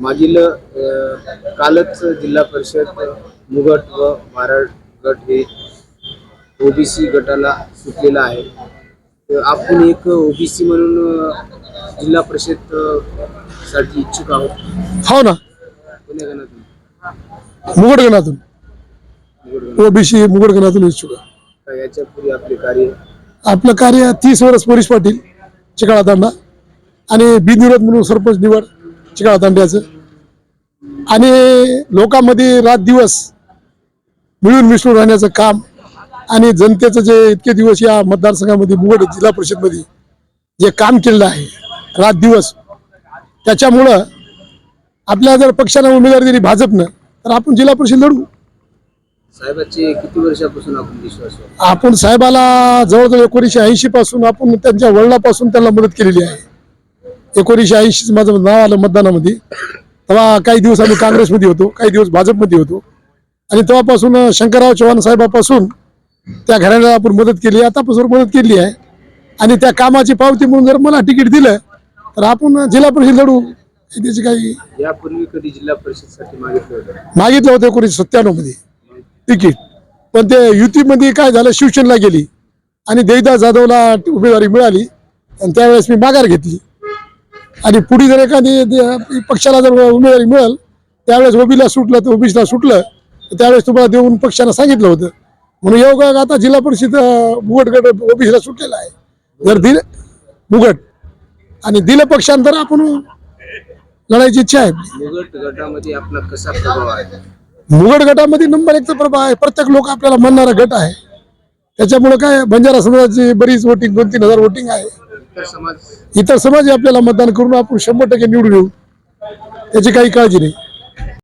मागील कालच जिल्हा परिषद मुगट व मारड गट हे ओबीसी गटाला सुटलेला आहे. आपण एक ओबीसी म्हणून जिल्हा परिषदसाठी इच्छुक आहोत. हो ना. कोण्या गणातून? मुगट गण. ओबीसी मुगटगणातून इच्छुक आहे. तर याच्यापूर्वी आपले कार्य? आपलं कार्य तीस वर्ष पोलीस पाटील चिकाळा तांडा आणि बिनविरोध म्हणून सरपंच निवड चिकाळा तांड्याचं आणि लोकांमध्ये रात दिवस मिळून मिसळून राहण्याचं काम आणि जनतेचं जे इतके दिवस या मतदारसंघामध्ये मुवड जिल्हा परिषदमध्ये जे काम केलेलं आहे रात दिवस त्याच्यामुळं आपल्या जर पक्षानं उमेदवारी दिली भाजपनं तर आपण जिल्हा परिषद लढू. साहेबाचे किती वर्षापासून आपण विश्वास आपण साहेबाला जवळजवळ एकोणीसशे ऐंशी पासून आपण त्यांच्या वडिलापासून त्यांना मदत केलेली आहे. एकोणीसशे ऐंशी माझं नाव आलं मतदानामध्ये. तेव्हा काही दिवस आम्ही काँग्रेसमध्ये होतो काही दिवस भाजपमध्ये होतो. आणि तेव्हापासून शंकरराव चव्हाण साहेबापासून त्या घराण्याला आपण मदत केली. आतापासून मदत केली आहे. आणि त्या कामाची पावती म्हणून जर मला तिकीट दिलं तर आपण जिल्हा परिषद लढू. त्याची काही यापूर्वी कधी जिल्हा परिषदसाठी मागितलं होतं? मागितलं होतं एकोणीसशे सत्त्याण्णवमध्ये तिकीट. पण ते युतीमध्ये काय झालं शिवसेनेला गेली. आणि देविदास जाधवला उमेदवारी मिळाली. आणि त्यावेळेस मी माघार घेतली. आणि पुढे जर एखादी पक्षाला जर उमेदवारी मिळेल त्यावेळेस ओबीला सुटलं तर ओबीसीला सुटलं तर त्यावेळेस तुम्हाला देऊन पक्षानं सांगितलं होतं. म्हणून योगा आता जिल्हा परिषद गट ओबीसीला सुटलेला आहे. जर दिलं मुगट आणि दिलं पक्षांतर आपण लढायची इच्छा आहे. मुगट गटामध्ये आपला कसा प्रभाव आहे? मुगड गटामध्ये नंबर एकचा प्रभाव आहे. प्रत्येक लोक आपल्याला म्हणणारा गट आहे. त्याच्यामुळे काय बंजारा समाजाची बरीच वोटिंग दोन तीन हजार वोटिंग आहे. इतर समाज आपल्याला मतदान करून आपण शंभर टक्के निवडून येऊ. त्याची काही काळजी नाही.